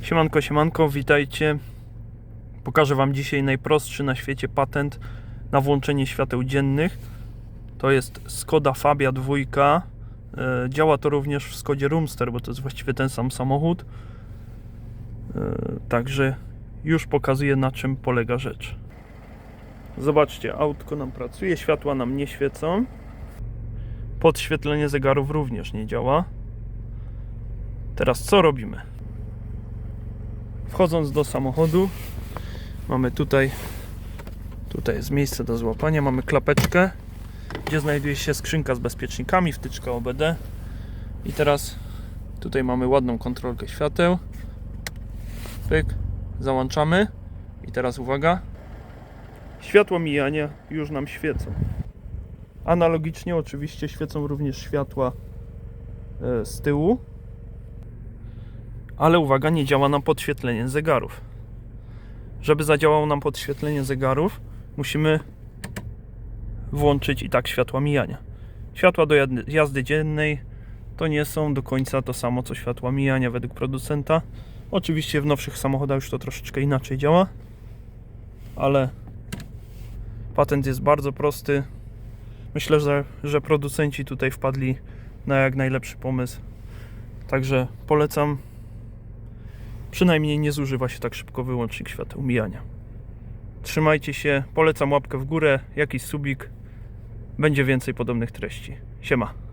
Siemanko, siemanko, witajcie. Pokażę Wam dzisiaj najprostszy na świecie patent na włączenie świateł dziennych. To jest Skoda Fabia 2. E, Działa to również w Skodzie Roomster, bo to jest właściwie ten sam samochód. E, Także już pokazuję na czym polega rzecz. Zobaczcie, autko nam pracuje, światła nam nie świecą. Podświetlenie zegarów również nie działa. Teraz co robimy? Wchodząc do samochodu, mamy tutaj, tutaj jest miejsce do złapania, mamy klapeczkę, gdzie znajduje się skrzynka z bezpiecznikami, wtyczka OBD. I teraz tutaj mamy ładną kontrolkę świateł. Pyk, załączamy. I teraz uwaga. Światła mijania już nam świecą. Analogicznie oczywiście świecą również światła e, z tyłu. Ale uwaga, nie działa nam podświetlenie zegarów. Żeby zadziałało nam podświetlenie zegarów, musimy włączyć i tak światła mijania. Światła do jazdy, dziennej to nie są do końca to samo co światła mijania według producenta. Oczywiście w nowszych samochodach już to troszeczkę inaczej działa, ale patent jest bardzo prosty. Myślę, że, że producenci tutaj wpadli na jak najlepszy pomysł. Także polecam Przynajmniej nie zużywa się tak szybko wyłącznik świateł mijania. Trzymajcie się, polecam łapkę w górę, jakiś subik. Będzie więcej podobnych treści. Siema.